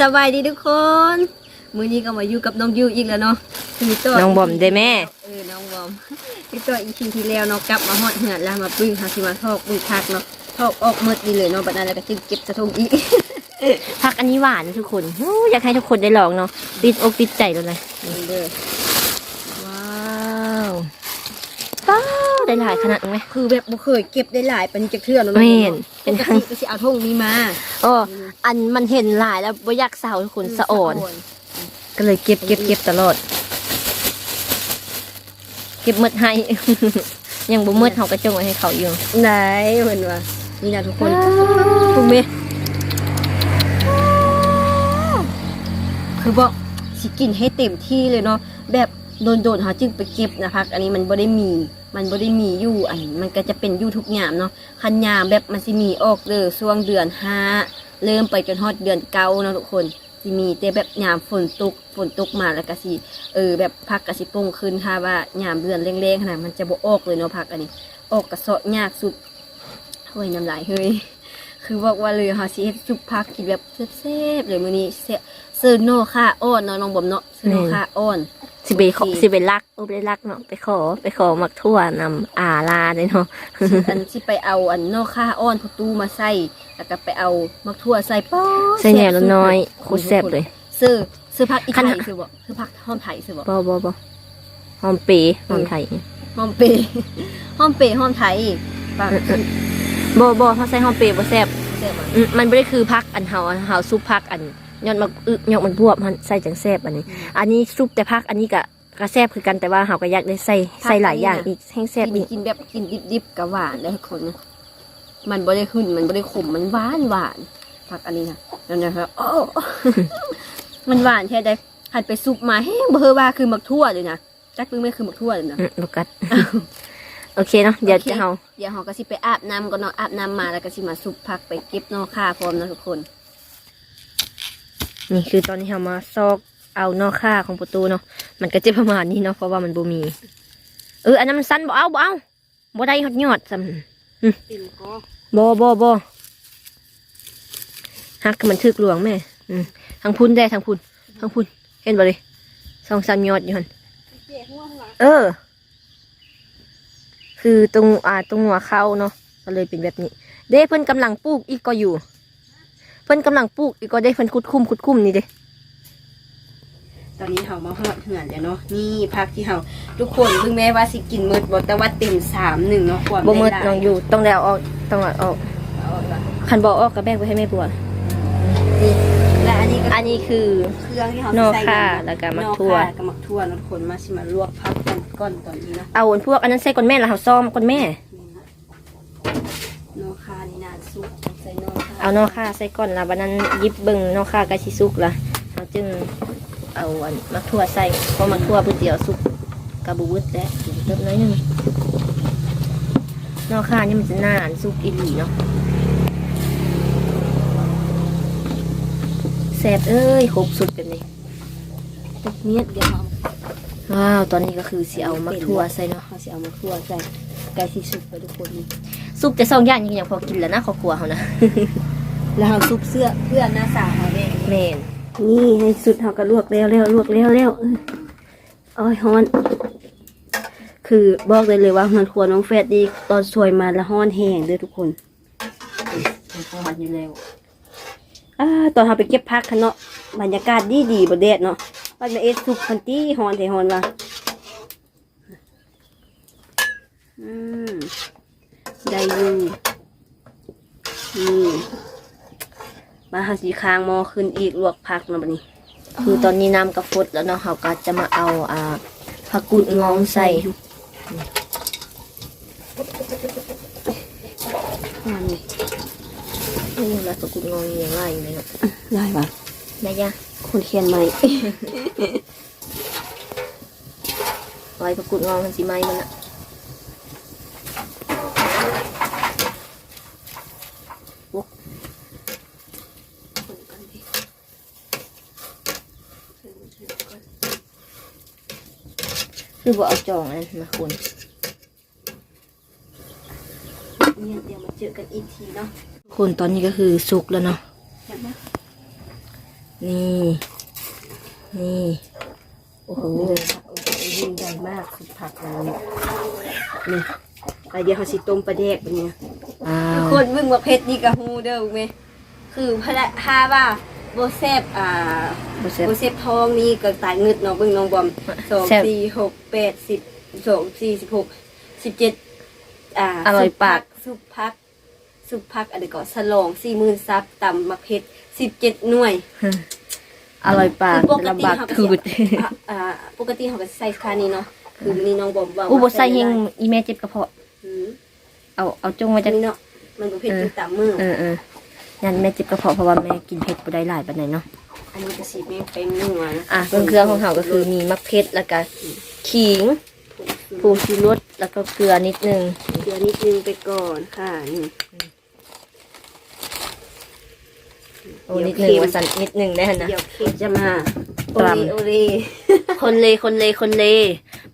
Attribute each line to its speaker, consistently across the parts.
Speaker 1: สบายดีทุกคนมื้อนี้ก็มาอยู่กับน้องยูอีกแล้วเนาะคือตัว
Speaker 2: น้องบอมได้แม่
Speaker 1: เออน้องบอมคือตัวอีพีที่แล้วเนาะกลับมาฮอดเหือนแล้วมาปึ้งหาสิมาทอกปึ้งคักเนาะทอกออกหมดนี่เลยเนาะบัดนั้นแล้วก็จึงเก็บสะทงอีก
Speaker 2: พักอันนี้หวานทุกคนอู้อยากให้ทุกคนได้ลองเนาะติดอกติดใจเลยนะ
Speaker 1: นี่เด้อ
Speaker 2: ว้าวป้าว ได้หลายขนาดนั้นไหม
Speaker 1: คือแบบบ่เคยเก็บได้หลายปานนี้จักเทื่อเนาะน้อง
Speaker 2: แม่น
Speaker 1: เป็
Speaker 2: เป็นน
Speaker 1: ป
Speaker 2: ค
Speaker 1: ก
Speaker 2: รั้ง
Speaker 1: ติก็สิเอาทงนี้มา
Speaker 2: โอ้อันมันเห็นหลายแล้วบ่อยากเศร้าทุกคนสะอ่อน ก็เลยเก็บเก็บเก็บตลอด เก็บหมดให้ ยังบ่หมดเขาก็จงไว้ให้เขาอยู่
Speaker 1: ไหนเพิ่นว่านี่นะทุกคนทุกเม็ดคือบอกสิกินให้เต็มที่เลยเนาะแบบโดนๆเขาจึงไปเก็บนะพัก อันนี้มันบ่ได้มี มันบ่ได้มีอยู่อันมันก็จะเป็นอยู่ทุกยามเนาะคันยามแบบมันสิมีออกเด้อช่วงเดือนห้าเริ่มไปจนฮอดเดือนเก้าเนาะทุกคนสิมีแต่แบบยามฝนตกฝนตกมาแล้วก็สิเออแบบพักก็สิโป่งขึ้นค่ะว่ายามเดือนแรงๆขนาดมันจะบ่ออกเลยเนาะพักอันนี้ออกกระเซาะยากสุดเฮ้ยน้ำลายเฮ้ยคือบอกว่าเลยค่ะสิเฮ็ดซุปผักกินแบบแซ่บๆเลยมื้อนี้เซเซิร์โนค่าอ้อนเนาะน้องบอมเนาะเซิร์โนค่าอ้อน
Speaker 2: สิไปขอ
Speaker 1: โอเค
Speaker 2: สิไปรักโอ้ไปรักเนาะไปขอไปขอมักทั่วนำอาลาเลยเนาะ
Speaker 1: อันสิไปเอาอันโนค่าอ้อนพอตู้มาใส่แล้วก็ไปเอามักทั่วใส่ป๊อ
Speaker 2: ใส่แหนวละน้อยโคตรแซ่บเลย
Speaker 1: ซื้อซื้อผักอีไท
Speaker 2: ข
Speaker 1: ย
Speaker 2: นาด
Speaker 1: ซื้อบ่ซื้อผักหอมไทยซื้อบ่
Speaker 2: บอบอบอหอมปีหอมไทย
Speaker 1: หอมเปย์หอมเปย์หอมไทยปาก
Speaker 2: บอบอเขาใส่หอมปีบ่แซ่บ
Speaker 1: แซ่บบ่
Speaker 2: อืมมันไม่ได้คือพักอันเฮาอันเฮาซุปพักอัน ยอดมักอึยอดมันบวบมันใส่จังแซ่บอันนี้ อันนี้ซุปแต่พักอันนี้ก็ก็แซ่บคือกันแต่ว่าเฮาก็อยากได้ใส่ใส่หลายอย่างอีกให้แซ่บ
Speaker 1: กิ
Speaker 2: อี
Speaker 1: น
Speaker 2: ก
Speaker 1: กินแบบกินดิบๆกับหวานได้คนนะมันบ่ได้ขึ้นมันบ่ได้ขมมันหวานหวานผักอันนี้นะนั่นนะครับโอ้ มันหวานแค่ใดหันไปซุปมาแห้งเบอร์ว่าคือมักทั่วเลยนะจักนึงไม่คือมักทั่วเลยนะ
Speaker 2: อืมบ่กัดโอเคเนาะเดี๋ยว
Speaker 1: โอเค
Speaker 2: จะเฮา
Speaker 1: เดี๋ยวเราก็สิไปอาบน้ำก่อนเนาะอาบน้ำมาแล้วก็สิมาซุปผักไปเก็บนอกค่าพร้อมนะทุกคน
Speaker 2: นี่คือตอนนี้เฮามาซอกเอานอกค่าของประตูเนาะมันก็จะประมาณนี้เนาะเพราะว่ามันบ่มี เอออันนั้นมันสั้นบ่เอาบ่เอาบ่ได้ฮอดยอดซ้ำ
Speaker 1: ติ่ม
Speaker 2: บ่บ่บ่ฮักมันทึกหลวงแม่อืมทางพุ่นได้ทางพุ่นทางพุ่นเห็นบ่เลยสองสามยอดอยู่หั่นเออ คือตรงอ่าตรงหัวเข้าเนาะก็เลยเป็นแบบนี้ เด้เพิ่อนกำลังปลูกอีกก็อยู่ เพิ่นกำลังปลูกอีกก็ได้เพิ่นคุดคุ้มคุดคุ้มนี่เด้
Speaker 1: ตอนนี้เรามาหอดเหือนแล้วเนาะนี่ผักที่เราทุกคนถึงแม้ว่าสิกินมืดบ่แต่ว่าเต็มสามหนึ่งเนาะความ
Speaker 2: บ่มืด
Speaker 1: ได้หลาย
Speaker 2: น้องอยู่ต้องแล้วออกต้องเอาออก
Speaker 1: เอาละ
Speaker 2: คันบ่ออกก็แบกไว้ให้แม่บัว
Speaker 1: นี่และอันนี้ก็
Speaker 2: อันนี้คือ
Speaker 1: เครื่องที่เรา
Speaker 2: นอก
Speaker 1: ใส่
Speaker 2: ค่ะ
Speaker 1: น
Speaker 2: แล้วก็มักทั่ว
Speaker 1: นอกค่ะกับมักทั่วเนาะทุกคนมาสิมาลวกผักกันก่อนตอนนี้เนาะ
Speaker 2: เอาอันพวกอันนั้นใส่ก้นแม่แล้วเฮาซ่อมก้นแม่
Speaker 1: นอกค่ะนี่นาซุปใส่นอกค่ะ
Speaker 2: เอานอกค่าใส่ก่อนละวันนั้นหยิบเบิ่งนอกค่ากะชิสุกละเราจึงเอาอันมักทั่วใส่เพราะมักทั่วพื้นเดียวสุกกระบุวึดแล้วเริ่มน้อยหนึงนอกค่านี่มันจะน่าอันสุกอีหลีเนาะแซ่บเอ้ยครบสุดเป็นเลย
Speaker 1: ตักเมียดเดี๋ยวเรา
Speaker 2: ว้าว ตอนนี้ก็คือสิเอามักทั่วใส่เนาะ
Speaker 1: เขาสิเอามักทั่วใส่ไก่ที่สุกไปทุกคนนี่
Speaker 2: สุกแต่สองอย่างยังพอกินแล้วนะครอบครัวเขานะ
Speaker 1: แล้วเราซุปเสื้อเพื่อนหน้าสาวเราเอง
Speaker 2: แม่น
Speaker 1: นี่ในสุดเขาก็ลวกแล้วแล้วลวกแล้วแล้วเออโอ้ยฮ้อน คือบอกเลยเลยว่ามันควรน้องแฟดดีตอนสวยมาแล้วฮ้อนแห้งเลยทุกคน
Speaker 2: มันพอมันอยู่แล้ว
Speaker 1: อ่าตอนเราไปเก็บพักคันเนาะบรรยากาศดีดีๆบดแดดเนาะว่าจะเอ็ดสุกพันตี้ฮ้อนเทฮ้อนว่ะอืมได้อยู่นี่มาหาสีคางหมอขึ้นอีกลวกพักเนาะบัดนี้
Speaker 2: คือตอนนี้น้ำกระฟดแล้วเนาะเขาก็จะมาเอาอ่าผักกุดงองใส่
Speaker 1: อ่านี่
Speaker 2: นี่แล้วผักกุดงองอย่างไรอยู่เลยเนาะ
Speaker 1: ได้ปะ
Speaker 2: ได้ยัง
Speaker 1: คนเขียนใหม่
Speaker 2: ไว้ผักกุดงองมันสิไหมมันอะ คือบ่เอาจองอันนั้นมาคุณ
Speaker 1: เนี่ยเดี๋ยวมาเจอกันอีกทีเนาะ
Speaker 2: คุณตอนนี้ก็คือสุกแล้วเนาะ
Speaker 1: เห็นไหม
Speaker 2: นี่ นี่โอ้โห
Speaker 1: โอ้โหยิ่งใหญ่มากสุดผักแล้วเนี่ยนี่ไปเดี๋ยวเขาสิต้มปลาแดกแบบเนี้ย
Speaker 2: อ้า
Speaker 1: ทุก
Speaker 2: ว
Speaker 1: คนมึงว่าเพชรนี่กับฮูเด้อไหมคือพระฮาว่าโบเซฟอ่า
Speaker 2: บ่เสร็จ
Speaker 1: โบเซฟทองนี่ก็ตายเงึดเนาะเบิ่งน้องบอมสอง
Speaker 2: แซ่บ
Speaker 1: สี่หกแปดสิบสองสี่สิบหกสิบเจ็ดอ่า
Speaker 2: อร่อยปาก
Speaker 1: สุปพักสุปพักอะไรก่อนสลองสี่หมื่นซับตำมะเพชรสิบเจ็ดหน่วย
Speaker 2: อร่อยปาก
Speaker 1: คือปก
Speaker 2: ลำ
Speaker 1: ติ
Speaker 2: บาก
Speaker 1: เขาก็
Speaker 2: ถืด
Speaker 1: สิอะอ่าปกติเขาก็ใส่ค่านี้เนาะคือนี่น้องบอมว่า
Speaker 2: อู้บ่ใส่เฮงอีแม่เจ็บกระเพาะ
Speaker 1: อืม
Speaker 2: เอาเอาจงมา
Speaker 1: จั
Speaker 2: จาก
Speaker 1: งเนาะมันบ่เผ็ดอยู่ตามมือ
Speaker 2: เออเออ ยันแม่เจ็บกระเพาะเพราะว่าแม่กินเผ็ดบ่ได้หลายปานใดเนาะ
Speaker 1: อันนี้ก็สิแม่งเป็นนัวนะ
Speaker 2: อะเครื่องเครื่องของเขาก็คือมีมะเขือแล้วก็ขิงผงชูรสแล้วก็เกลือนิดนึง
Speaker 1: เกลือนิดนึงไปก่อนค่ะนี่
Speaker 2: โอ้นิดนึงว่าสันนิดนึงได้หั่นนะ
Speaker 1: เดี๋ยวเค็มจะมาโอ
Speaker 2: ต
Speaker 1: เลำโอเล
Speaker 2: คนเลคนเลคนเล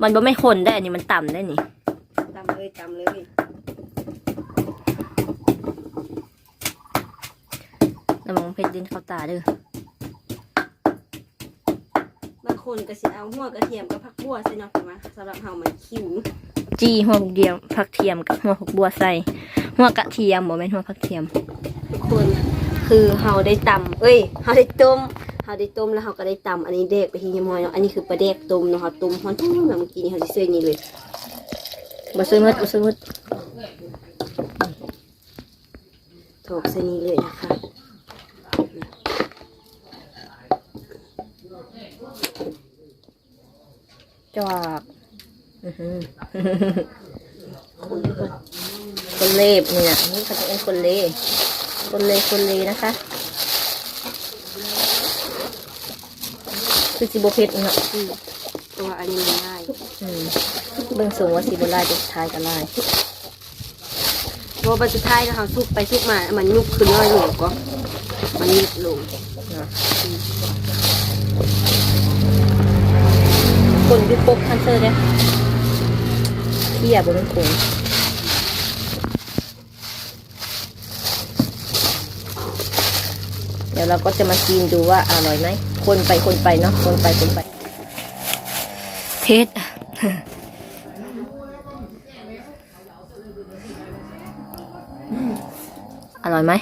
Speaker 2: มันบ่ไม่คนได้อันนี้มันต่ำได้นี่
Speaker 1: ตำเลยตำเลย
Speaker 2: ระวังเผ็ดดินเข้าตาเด้อบา
Speaker 1: งคนก็สิเอาหัวกระเทียมกับผักบัวใส่เนาะถูกไหมสำหรับเฮามันคิว
Speaker 2: จี้หัวเดียวผักเทียมกับหัวผักบัวใส่หัวกระเทียมบ่แม่นหัวผักเทียม
Speaker 1: ทุกคนคือเฮาได้ตำเอ้ยเฮาได้ต้มเฮาได้ต้มแล้วเฮาก็ได้ตำอันนี้เด็กไปทีเฮียมอยเนาะอันนี้คือปลาแดกต้มเนาะเฮาต้มฮ้อนๆแบบเมื่อกี้นี่เฮาสิเสื้อนี่เลย
Speaker 2: บ่ซื้อมืดบ่ซื้อมืด
Speaker 1: ถอกใส่นี่เลยนะคะ
Speaker 2: จอกอื้อหือคนเล็บนี่นะนี่เขาจะเป็นคนเล่คนเลคนเลนะคะคือสิบเพ็ดเนาะ
Speaker 1: อืมตัวอันนี้มันง่าย
Speaker 2: อืมเบิ่งสูงว่าสิบลายจะทายกันลาย
Speaker 1: เพราะว่าสุดท้ายแล้วเขาซุกไปซุกมา มันยุบขึ้นน้อยลงก็มันยุบลง
Speaker 2: เนาะ คนยุบปกคันเซอร์เนี่ยเที่ยบนเป็นคงเดี๋ยวเราก็จะมากินดูว่าอร่อยไหม คนไปคนไปเนาะ คนไปคนไปเพชรอร่อยไหม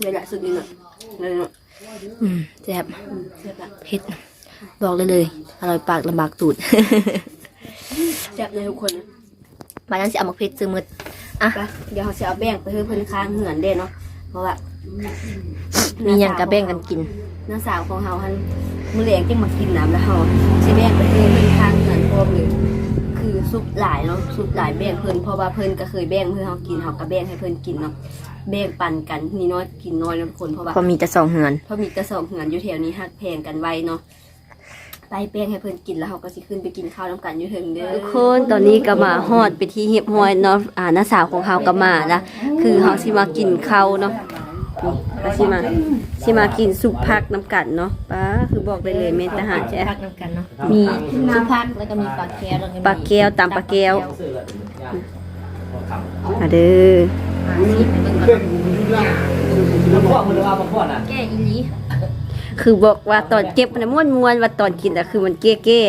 Speaker 1: เลยละสุดนี่เนาะเลยเนาะ
Speaker 2: อืมแซ่บ
Speaker 1: อืมเสียบละ
Speaker 2: เผ็ด บอกเลยเลยอร่อยปากลำบากตูด
Speaker 1: เสียบเลยทุกคนนะ
Speaker 2: บานนั้นสิเอามาเผ็ดซื้อมืดอะ
Speaker 1: ไปเดี๋ยวเขาจะเอาแบ่งไปให้เพิ่นค้างเหมือนเด้เนาะเพราะว่า
Speaker 2: มีอย่างกระแบ่งกันกิน
Speaker 1: น้าสาวของเฮาหันมื้อแรงจึงมากินน้ำแล้วเฮาสิแบ่งไปให้เพิ่นค้างเหมือนพร้อมเลยคือซุปหลายเนาะซุปหลายแบ่งเพิ่นเพราะว่าเพิ่นก็เคยแบ่งเพื่อเฮากินเฮาก็แบ่งให้เพิ่นกินเนาะแบ่งปันกันนี่น้อยกินน้อยนะทุกคนเพราะว่า
Speaker 2: พอมีแต่สองเหือน
Speaker 1: เพราะมีกระสอบเหือนอยู่แถวนี้หักแพงกันไว้เนาะ ไปแป้งให้เพิ่นกินแล้วเขาก็สิขึ้นไปกินข้าวน้ำกันอยู่ถึงเด้อทุกคนตอนนี้ก็มาฮอดไปที่เฮียบฮอยเนาะอ่าน้าสาวของเฮาก็มาละคือเฮาสิมากินข้าวเนาะนี่ก็สิมาสิมากินสุกผักน้ำกันเนาะป้าคือบอกได้เลยเมนทหารใช่
Speaker 2: พักน้ำกันเนาะมีซุปพักแล้วก็มีปลาแก้วแล้วก็มี
Speaker 1: ปลาแก้วตามปลาแก้วมาเด้อ
Speaker 3: พ่อมันว่าพ่อน่ะ
Speaker 2: แก้อีหลี
Speaker 1: คือบอกว่าตอนเก็บมันม่วนมวนๆว่าตอนกินอะคือมันเก้เก้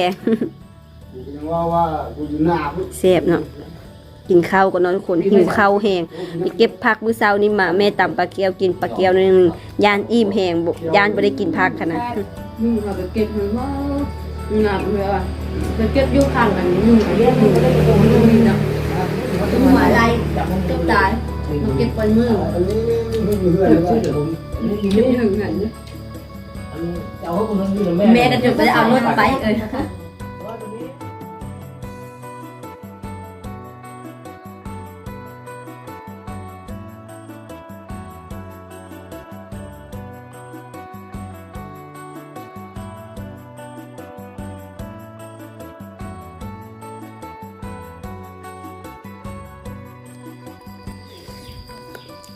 Speaker 4: ยังว่าว่ากูอยู่หน้าพุ่น
Speaker 1: ๆแซ่บเนาะกินข้าวก็นอนทุกคนหิวข้าวแห้งไปเก็บผักมื้อเช้านี่มาแม่ตำปลาแก้วกินปลาแก้วหนึงย่านอิ่มแห้งบ่ย่านบ่ได้กินผักขนาด
Speaker 5: มึงเอาไปเก็บมันว่างับเลยว่ะไปเก็บอยู่ข้างกันนี่มึงเอาเลี้ยงมึงก็ได้ไปโกงมึงนี่นะมึงมาอะไรเก็บตายมึงเก็บปนมือ
Speaker 4: อันนี้ไม่มีเพื่อน เลยว่า
Speaker 5: เก็บถึงหัน
Speaker 3: เอาให้คุณอยู่แม่
Speaker 1: แม่ก็จะไปเอารถไปเอ้ย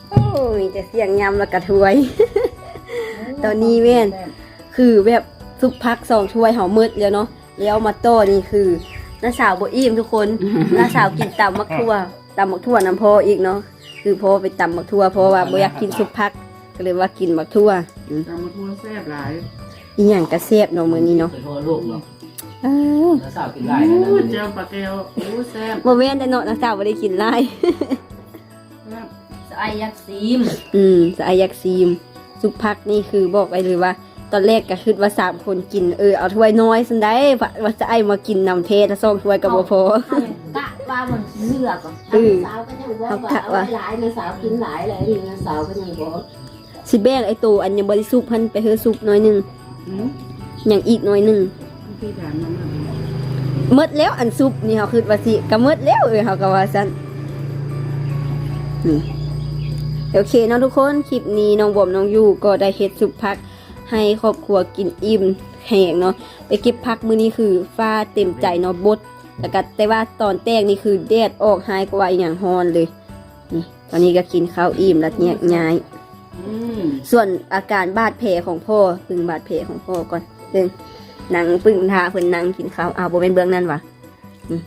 Speaker 1: โอ้ยแต่เสียงยำแล้วกระถวย ตอนนี้แม่น คือแบบซุปพักสองถ้วยหอมมืดแล้วเนาะแล้วมาโต้นี่คือน้าสาวบ่อิ่มทุกคนน้าสาวกินตำมักทั่วตำมักทั่วน้ำพออีกเนาะคือพอไปตำมักทั่วเพราะว่าบ่อยากกินซุปพักก็ก็เลยว่ากินบักทั่วอืม
Speaker 6: ตำมาทั่วแซ่บหลาย
Speaker 1: อีหยังก็แซ่บเนาะมื้อนี้เนาะ
Speaker 5: ไปทั่วโลกเนาะ
Speaker 1: อ้าว
Speaker 5: แล้วสาวกินได้นะ
Speaker 6: โอ้ยเจ้าปลาแก้วโอ้ยแซ่บ
Speaker 1: บ่แม่นแต่เนาะนักสาวบ่ได้กินหลาย
Speaker 6: แซ่บ
Speaker 2: สายยักษ์ซีม
Speaker 1: อืมสายอยากซีมสุกพักนี่คือบอกไปเลยว่า ตอนแรกก็คิดว่าสามคนกินเออเอาถ้วยน้อยสันได้ว่าว่าจะไอ้มากินนำเทศแล้วสองถ้วยก็บ่พอ
Speaker 2: กะว่ามันเลือกอะ
Speaker 1: เออ
Speaker 2: สาวก็ยังบอก
Speaker 1: เอา
Speaker 2: ว่ากะเอา
Speaker 1: ว่า
Speaker 2: ไว้หลายนะสาวกินหลายเลยนี่นะสาวก็ยังบอก
Speaker 1: สิแบ่งไอ้ตัวอันยังบ่ได้ซุปเพิ่นไปเฮือซุปน้อยหนึง
Speaker 6: อืม
Speaker 1: อย่างอีกน้อยหนึง
Speaker 6: พี่ถามมันว่า
Speaker 1: หมดแล้วอันซุปนี่เขาคิดว่าสิก็หมดแล้วเออเขาก็ว่าซั่นนี่โอเคเนาะทุกคน คลิปนี้น้องบอมน้องยูก็ได้เฮ็ดซุปผัก ให้ครอบครัวกินอิ่มแห้งเนาะไปเก็บผักมื้อนี้คือฟ้าเต็มใจเนาะบดแล้วก็แต่ว่าตอนแตกนี่คือแดดออกหายกว่าอหย่างฮอนเลยนี่ตอนนี้ก็กินข้าวอิ่มแล้วแยกย้าย
Speaker 6: อืม
Speaker 1: ส่วนอาการบาดแผลของพ่อปึงบาดแผลของพ่อก่อนเดินหนังปึงทาเพิ่นนั่งกินข้าวอ้าวบ่เป็นเบื้องนั่นวะนี่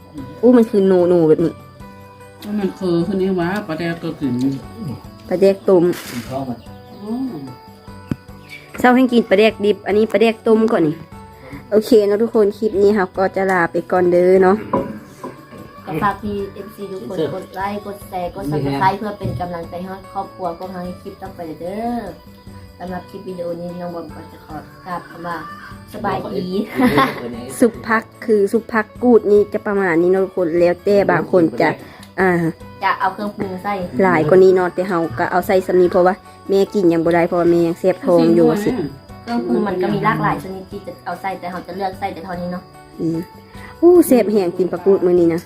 Speaker 1: อู้มันคือหนูหนูแบบนี้
Speaker 6: ว่ามันคือคนนี้วะปลาแก้วก็กิน
Speaker 1: ปลาแดกต้ม
Speaker 5: กินท้องมัน
Speaker 6: อ๋อ
Speaker 1: เช้าให้กินปลาแดกดิบ อันนี้ปลาแดกต้มก่อนนี่โอเคเนาะทุกคนคลิปนี้ครับก็จะลาไปก่อนเด้อเนาะ
Speaker 2: ก็ฝากพี่เอฟซีทุกคนกดไลค์กดแชร์กดซับสไครต์เพื่อเป็นกำลังใจให้ครอบครัวพวกเราในคลิปต่อไปเด้อสำหรับคลิปวิดีโอนี้น้องบอมก็จะขอกราบคำว่าสบายดี
Speaker 1: สุปพักคือสุปพักกูดนี่จะประมาณนี้เนาะทุกคนแล้วแต่บางคนจะอ่า
Speaker 2: จะเอาเครื่องปรุงใส่
Speaker 1: หลายกว่านี้เนาะแต่เฮาก็เอาใส่สำนีเพราะว่าแม่กินยังบ่ได้เพราะว่าแม่ยังเสพทองอยู่สิ
Speaker 2: เครื่องปรุงมันก็มีหลากหลายชนิดที่จะเอาใส่แต่เราจะเลือกใส่แต่เท่านี้เนาะ
Speaker 1: อืมอู้เสพแห้งกินปลากูดมื้อนี้นะ